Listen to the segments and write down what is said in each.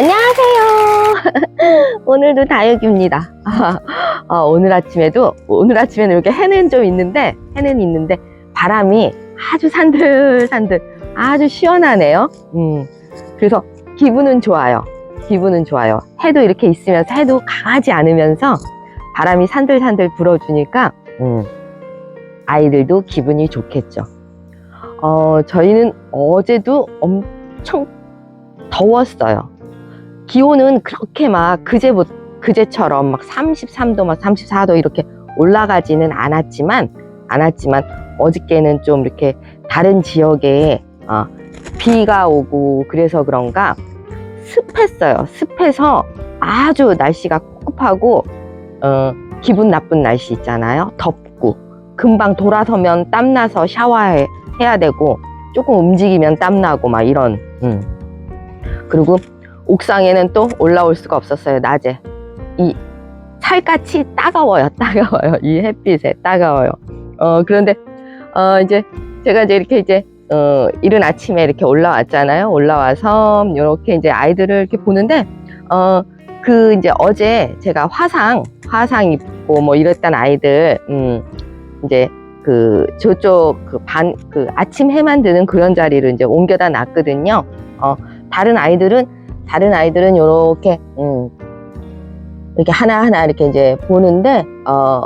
안녕하세요. 오늘도 다육입니다. 어, 오늘 아침에도 오늘 아침에는 이렇게 해는 좀 있는데 해는 있는데 바람이 아주 산들산들 아주 시원하네요. 음, 그래서 기분은 좋아요. 기분은 좋아요. 해도 이렇게 있으면서 해도 강하지 않으면서 바람이 산들산들 불어주니까 음, 아이들도 기분이 좋겠죠. 어, 저희는 어제도 엄청 더웠어요. 기온은 그렇게 막 그제부 그제처럼 막 33도 막 34도 이렇게 올라가지는 않았지만 않았지만 어저께는 좀 이렇게 다른 지역에 어, 비가 오고 그래서 그런가 습했어요. 습해서 아주 날씨가 꿉꿉하고 어, 기분 나쁜 날씨 있잖아요. 덥고 금방 돌아서면 땀나서 샤워해야 되고 조금 움직이면 땀나고 막 이런 음. 그리고 옥상에는 또 올라올 수가 없었어요 낮에. 이 살같이 따가워요 따가워요. 이 햇빛에 따가워요. 어 그런데 어 이제 제가 이제 이렇게 이제 어 이른 아침에 이렇게 올라왔잖아요. 올라와서 이렇게 이제 아이들을 이렇게 보는데 어 그 이제 어제 제가 화상 화상 입고 뭐 이랬던 아이들 음 이제 그 저쪽 그 반그 아침 해만 드는 그런 자리를 이제 옮겨다 놨거든요. 어 다른 아이들은 다른 아이들은 요렇게 음 이렇게 하나하나 이렇게 이제 보는데 어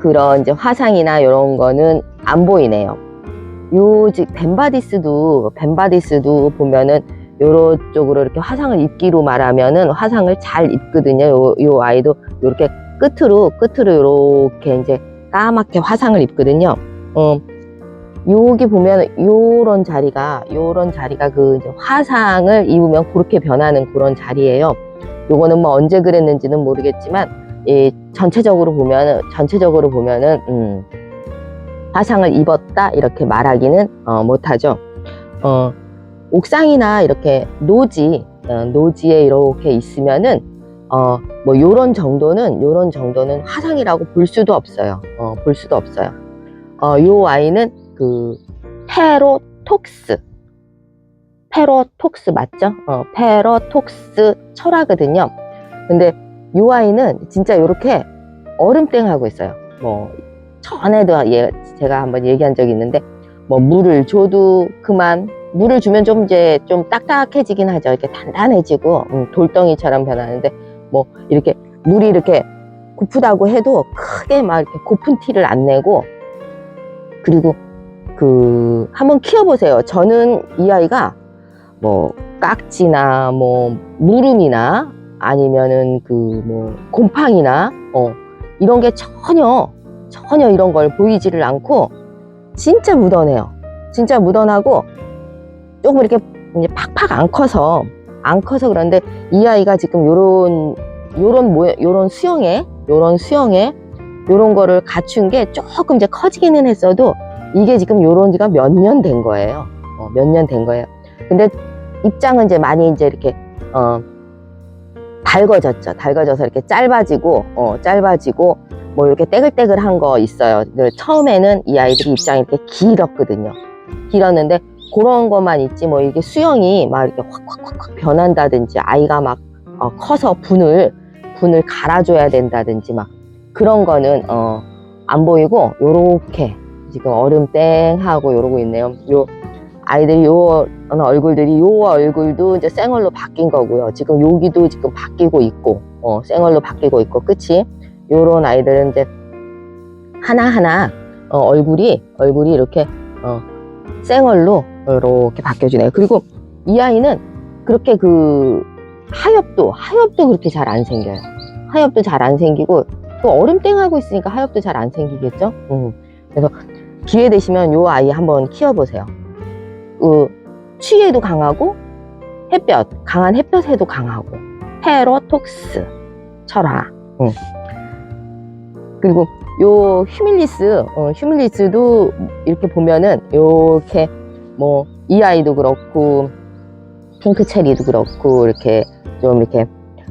그런 이제 화상이나 요런 거는 안 보이네요. 요즉 벤바디스도 벤바디스도 보면은 요런 쪽으로 이렇게 화상을 입기로 말하면은 화상을 잘 입거든요. 요, 요 아이도 요렇게 끝으로 끝으로 요렇게 이제 까맣게 화상을 입거든요. 어, 여기 보면 요런 자리가 요런 자리가 그 화상을 입으면 그렇게 변하는 그런 자리예요. 요거는 뭐 언제 그랬는지는 모르겠지만 이 전체적으로 보면은 전체적으로 보면은 음, 화상을 입었다 이렇게 말하기는 어, 못하죠. 어, 옥상이나 이렇게 노지 어, 노지에 이렇게 있으면은 어, 뭐 요런 정도는 요런 정도는 화상이라고 볼 수도 없어요. 어, 볼 수도 없어요. 어, 요 아이는 그 페로톡스 페로톡스 맞죠? 어, 페로톡스 철화거든요. 근데 요 아이는 진짜 요렇게 얼음땡 하고 있어요. 뭐 전에도 예, 제가 한번 얘기한 적이 있는데 뭐 물을 줘도 그만 물을 주면 좀 이제 좀 딱딱해지긴 하죠. 이렇게 단단해지고 음, 돌덩이처럼 변하는데 뭐 이렇게 물이 이렇게 고프다고 해도 크게 막 이렇게 고픈 티를 안 내고 그리고 그 한번 키워보세요. 저는 이 아이가 뭐 깍지나 뭐 무름이나 아니면은 그 뭐 곰팡이나 어 이런 게 전혀 전혀 이런 걸 보이지를 않고 진짜 묻어내요. 진짜 묻어나고 조금 이렇게 이제 팍팍 안 커서 안 커서 그런데 이 아이가 지금 요런 요런 모양 요런 수영에 요런 수영에 요런 거를 갖춘 게 조금 이제 커지기는 했어도 이게 지금 요런 지가 몇 년 된 거예요. 어, 몇 년 된 거예요. 근데 입장은 이제 많이 이제 이렇게 어 달궈졌죠. 달궈져서 이렇게 짧아지고 어 짧아지고 뭐 이렇게 떼글떼글한 거 있어요. 처음에는 이 아이들이 입장이 이렇게 길었거든요. 길었는데 그런 것만 있지 뭐 이게 수영이 막 이렇게 확확확확 변한다든지 아이가 막 어, 커서 분을 분을 갈아줘야 된다든지 막 그런 거는 어, 안 보이고 요렇게 지금 얼음 땡 하고 요러고 있네요. 요 아이들 요 얼굴들이 요 얼굴도 이제 생얼로 바뀐 거고요. 지금 여기도 지금 바뀌고 있고 어, 생얼로 바뀌고 있고 끝이 요런 아이들은 이제 하나하나 어, 얼굴이 얼굴이 이렇게 어, 생얼로 이렇게 바뀌어지네요. 그리고 이 아이는 그렇게 그 하엽도 하엽도 그렇게 잘 안 생겨요. 하엽도 잘 안 생기고 또 얼음땡 하고 있으니까 하엽도 잘 안 생기겠죠. 음. 그래서 기회 되시면 요 아이 한번 키워보세요. 그 취에도 강하고 햇볕 강한 햇볕에도 강하고 페로톡스 철화. 음. 그리고 요 휴밀리스 어, 휴밀리스도 이렇게 보면은 요렇게 뭐 이 아이도 그렇고 핑크 체리도 그렇고 이렇게 좀 이렇게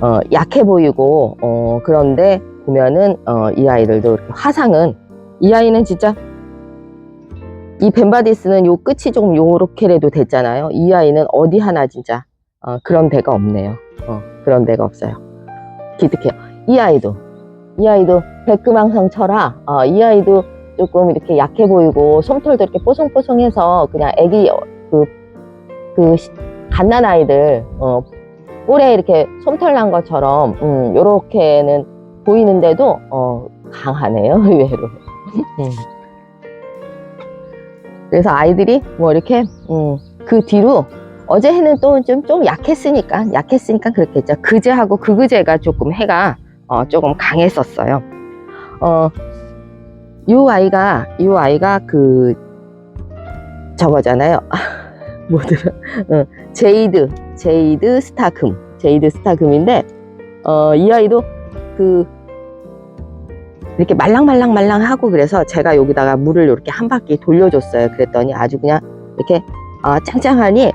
어, 약해 보이고 어, 그런데 보면은 어, 이 아이들도 화상은 이 아이는 진짜 이 벤바디스는 요 끝이 조금 요렇게라도 됐잖아요. 이 아이는 어디 하나 진짜 어, 그런 데가 없네요. 어, 그런 데가 없어요. 기특해요. 이 아이도, 이 아이도 백금항성 철아, 어, 이 아이도 조금 이렇게 약해 보이고, 솜털도 이렇게 뽀송뽀송해서 그냥 애기, 어, 그, 그, 시- 갓난 아이들, 어, 뿔에 이렇게 솜털 난 것처럼, 음, 요렇게는 보이는데도, 어, 강하네요, 의외로. 음. 그래서 아이들이 뭐 이렇게, 음, 그 뒤로 어제 해는 또 좀 좀 약했으니까 약했으니까 그렇겠죠. 그제하고 그그제가 조금 해가 어, 조금 강했었어요. 어, 요 아이가 요 아이가 그 저거잖아요. 뭐더라? 어, 제이드 제이드 스타금 제이드 스타금인데 어, 이 아이도 그 이렇게 말랑말랑 말랑하고 그래서 제가 여기다가 물을 이렇게 한 바퀴 돌려줬어요. 그랬더니 아주 그냥 이렇게 어, 짱짱하니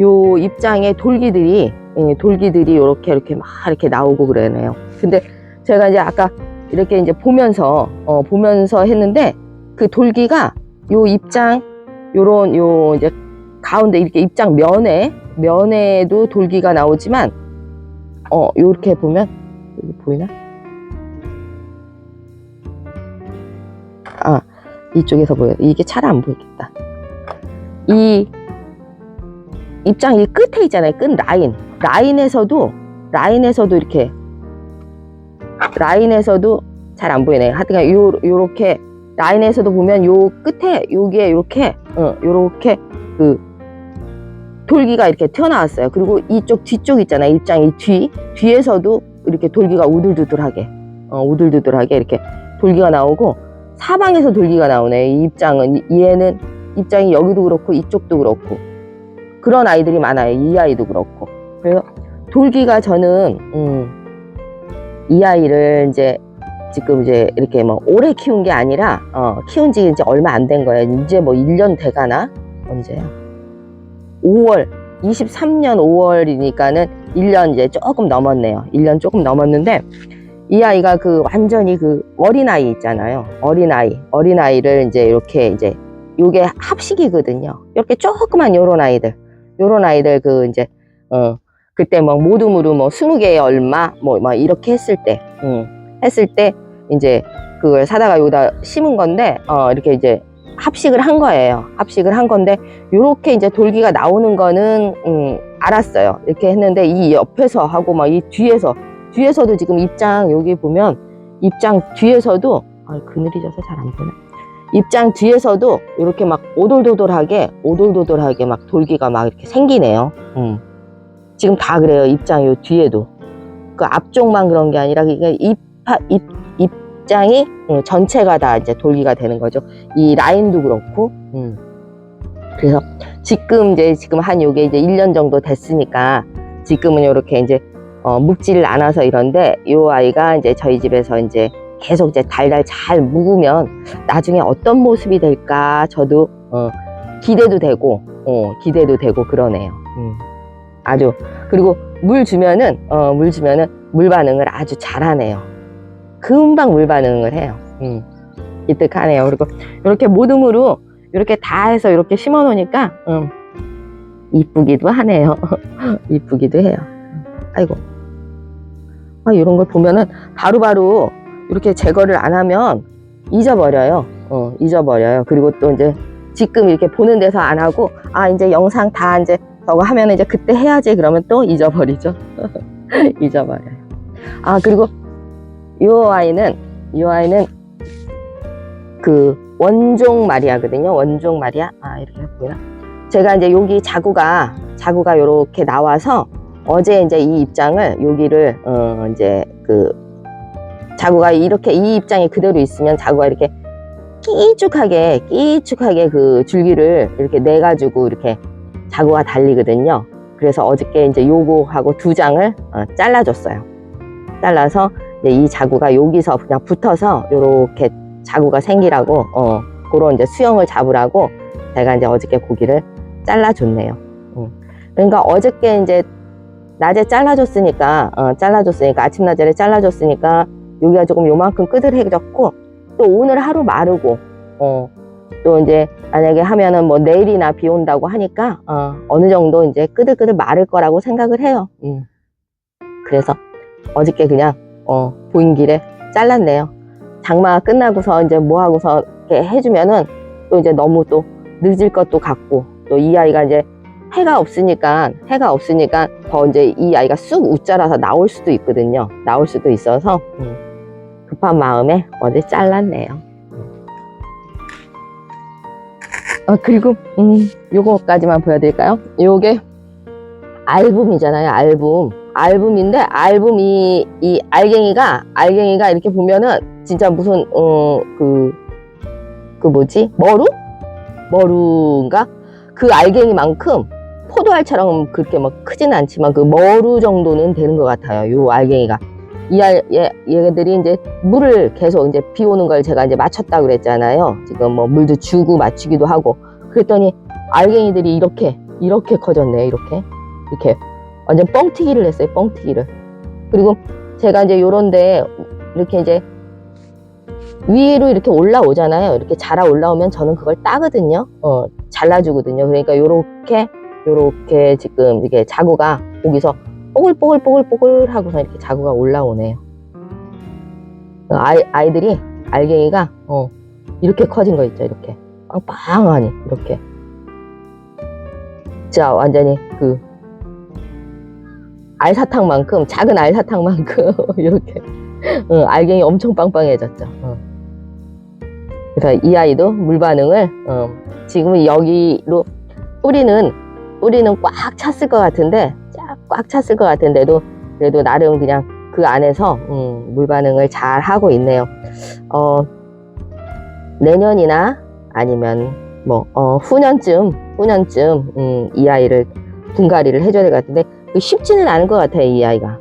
요 입장에 돌기들이 예, 돌기들이 이렇게 이렇게 막 이렇게 나오고 그러네요. 근데 제가 이제 아까 이렇게 이제 보면서 어, 보면서 했는데 그 돌기가 요 입장 요런 요 이제 가운데 이렇게 입장 면에 면에도 돌기가 나오지만 어 요렇게 보면 보이나? 아 이쪽에서 보여 이게 잘 안 보이겠다. 이 입장 이 끝에 있잖아요. 끝 라인. 라인에서도, 라인에서도 이렇게, 라인에서도 잘 안 보이네. 하여튼, 요, 요렇게, 라인에서도 보면 요 끝에, 요게 요렇게, 어, 요렇게, 그, 돌기가 이렇게 튀어나왔어요. 그리고 이쪽 뒤쪽 있잖아요. 입장 이 뒤, 뒤에서도 이렇게 돌기가 우들두들하게, 어, 우들두들하게 이렇게 돌기가 나오고, 사방에서 돌기가 나오네. 이 입장은, 이- 얘는 입장이 여기도 그렇고, 이쪽도 그렇고, 그런 아이들이 많아요. 이 아이도 그렇고. 그래서 돌기가 저는 음, 이 아이를 이제 지금 이제 이렇게 뭐 오래 키운 게 아니라 어, 키운 지 이제 얼마 안 된 거예요. 이제 뭐 1년 돼 가나? 언제야? 5월 23년 5월이니까는 1년 이제 조금 넘었네요. 1년 조금 넘었는데 이 아이가 그 완전히 그 어린아이 있잖아요. 어린아이. 어린아이를 이제 이렇게 이제 요게 합식이거든요. 이렇게 조그만 요런 아이들. 요런 아이들 그 이제 어 그때 뭐 모둠으로 뭐 스무 개에 얼마 뭐 막 이렇게 했을 때 음, 했을 때 이제 그걸 사다가 여기다 심은 건데 어 이렇게 이제 합식을 한 거예요. 합식을 한 건데 요렇게 이제 돌기가 나오는 거는 음, 알았어요. 이렇게 했는데 이 옆에서 하고 막 이 뒤에서 뒤에서도 지금 입장 여기 보면 입장 뒤에서도 아 그늘이 져서 잘 안 보네. 입장 뒤에서도 이렇게 막 오돌도돌하게 오돌도돌하게 막 돌기가 막 이렇게 생기네요. 음. 지금 다 그래요. 입장 요 뒤에도 그 앞쪽만 그런 게 아니라 그러니까 입, 입 입장이 음, 전체가 다 이제 돌기가 되는 거죠. 이 라인도 그렇고. 음. 그래서 지금 이제 지금 한 요게 이제 1년 정도 됐으니까 지금은 이렇게 이제 어, 묵지를 않아서 이런데 요 아이가 이제 저희 집에서 이제 계속 이제 달달 잘 묵으면 나중에 어떤 모습이 될까 저도 어, 기대도 되고 어, 기대도 되고 그러네요. 음. 아주 그리고 물 주면은 어, 물 주면은 물 반응을 아주 잘하네요. 금방 물 반응을 해요. 음. 기특하네요. 그리고 이렇게 모둠으로 이렇게 다 해서 이렇게 심어 놓으니까 음, 이쁘기도 하네요. 이쁘기도 해요. 아이고. 아, 이런 걸 보면은 바로 바로 이렇게 제거를 안 하면 잊어버려요. 어, 잊어버려요. 그리고 또 이제 지금 이렇게 보는 데서 안 하고, 아, 이제 영상 다 이제 저거 하면 이제 그때 해야지 그러면 또 잊어버리죠. 잊어버려요. 아, 그리고 이 아이는, 이 아이는 그 원종 마리아거든요. 원종 마리아. 아, 이렇게 보이나? 제가 이제 여기 자구가, 자구가 이렇게 나와서 어제 이제 이 입장을 여기를, 어, 이제 그 자구가 이렇게 이 입장이 그대로 있으면 자구가 이렇게 끼쭉하게 끼쭉하게 그 줄기를 이렇게 내 가지고 이렇게 자구가 달리거든요. 그래서 어저께 이제 요거하고 두 장을 어, 잘라줬어요. 잘라서 이제 이 자구가 여기서 그냥 붙어서 요렇게 자구가 생기라고 어 그런 이제 수영을 잡으라고 제가 이제 어저께 고기를 잘라줬네요. 음. 그러니까 어저께 이제 낮에 잘라줬으니까 어, 잘라줬으니까 아침 낮에 잘라줬으니까 여기가 조금 요만큼 끄들해졌고 또 오늘 하루 마르고 어 또 이제 만약에 하면은 뭐 내일이나 비 온다고 하니까 어, 어느 정도 이제 끄들끄들 마를 거라고 생각을 해요. 음. 그래서 어저께 그냥 어, 보인 길에 잘랐네요. 장마가 끝나고서 이제 뭐 하고서 이렇게 해주면은 또 이제 너무 또 늦을 것도 같고 또 이 아이가 이제 해가 없으니까 해가 없으니까 더 이제 이 아이가 쑥 웃자라서 나올 수도 있거든요. 나올 수도 있어서 음, 급한 마음에 어제 잘랐네요. 어, 그리고 음, 요거까지만 보여드릴까요? 요게 알붐이잖아요. 알붐. 알붐인데 알붐이 이 알갱이가 알갱이가 이렇게 보면은 진짜 무슨 어그그 그 뭐지 머루 머루인가 그 알갱이만큼 포도알처럼 그렇게 막 크지는 않지만 그 머루 정도는 되는 것 같아요. 요 알갱이가 이 알, 얘, 얘들이 이제 물을 계속 이제 비 오는 걸 제가 이제 맞췄다 그랬잖아요. 지금 뭐 물도 주고 맞추기도 하고 그랬더니 알갱이들이 이렇게 이렇게 커졌네요. 이렇게 이렇게 완전 뻥튀기를 했어요. 뻥튀기를. 그리고 제가 이제 요런데 이렇게 이제 위로 이렇게 올라오잖아요. 이렇게 자라 올라오면 저는 그걸 따거든요. 어, 잘라주거든요. 그러니까 요렇게 요렇게 지금 이게 자구가 거기서 뽀글뽀글뽀글뽀글 하고서 이렇게 자구가 올라오네요. 아이, 아이들이 알갱이가 어, 이렇게 커진 거 있죠. 이렇게 빵빵하니 이렇게. 자 완전히 그 알사탕만큼 작은 알사탕만큼 이렇게 어, 알갱이 엄청 빵빵해졌죠. 어. 그래서 이 아이도 물 반응을 어, 지금은 여기로 뿌리는 뿌리는 꽉 찼을 것 같은데 쫙꽉 찼을 것 같은데도 그래도 나름 그냥 그 안에서 음, 물 반응을 잘 하고 있네요. 어, 내년이나 아니면 뭐 어, 후년쯤 후년쯤 음, 이 아이를 분갈이를 해줘야 될 것 같은데 그 쉽지는 않을 것 같아요 이 아이가.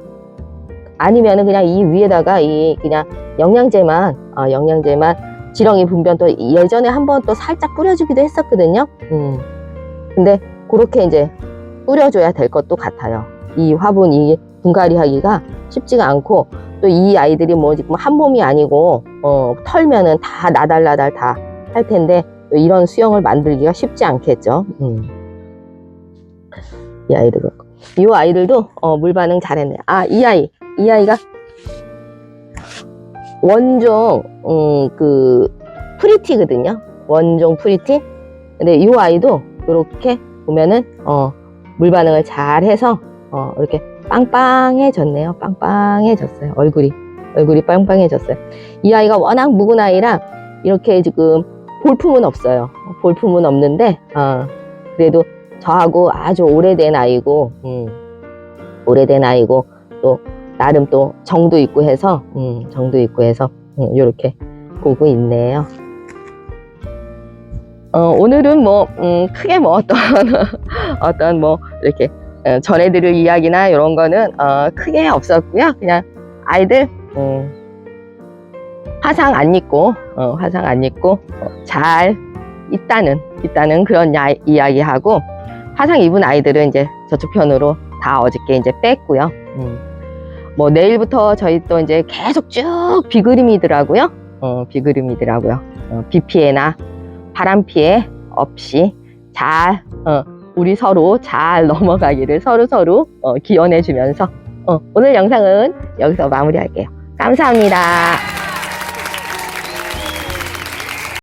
아니면은 그냥 이 위에다가 이 그냥 영양제만 어, 영양제만 지렁이 분변 또 예전에 한번 또 살짝 뿌려주기도 했었거든요. 음. 근데 그렇게 이제 뿌려줘야 될 것도 같아요. 이 화분 이 분갈이 하기가 쉽지가 않고 또 이 아이들이 뭐 지금 한 몸이 아니고 어, 털면은 다 나달나달 다 할 텐데 또 이런 수영을 만들기가 쉽지 않겠죠. 음. 이 아이들 이 아이들도 어, 물 반응 잘했네. 아이 아이 이 아이가 원종 음, 그 프리티거든요. 원종 프리티. 근데 이 아이도 이렇게 보면은 어, 물 반응을 잘 해서 어, 이렇게 빵빵해졌네요. 빵빵해졌어요. 얼굴이 얼굴이 빵빵해졌어요. 이 아이가 워낙 묵은 아이라 이렇게 지금 볼품은 없어요. 볼품은 없는데 어, 그래도 저하고 아주 오래된 아이고 음, 오래된 아이고 또 나름 또 정도 있고 해서 음, 정도 있고 해서 이렇게 보고 있네요. 어, 오늘은 뭐 음, 크게 뭐 어떤 어떤 뭐 이렇게 어, 전해드릴 이야기나 이런 거는 어, 크게 없었고요. 그냥 아이들 음, 화상 안 입고 어, 화상 안 입고 어, 잘 있다는 있다는 그런 야- 이야기하고 화상 입은 아이들은 이제 저쪽 편으로 다 어저께 이제 뺐고요. 음. 뭐 내일부터 저희 또 이제 계속 쭉 비그림이더라고요. 어, 비그림이더라고요. 어, 비 피해나 바람 피해 없이 잘 어, 우리 서로 잘 넘어가기를 서로 서로 어, 기원해 주면서 어, 오늘 영상은 여기서 마무리할게요. 감사합니다.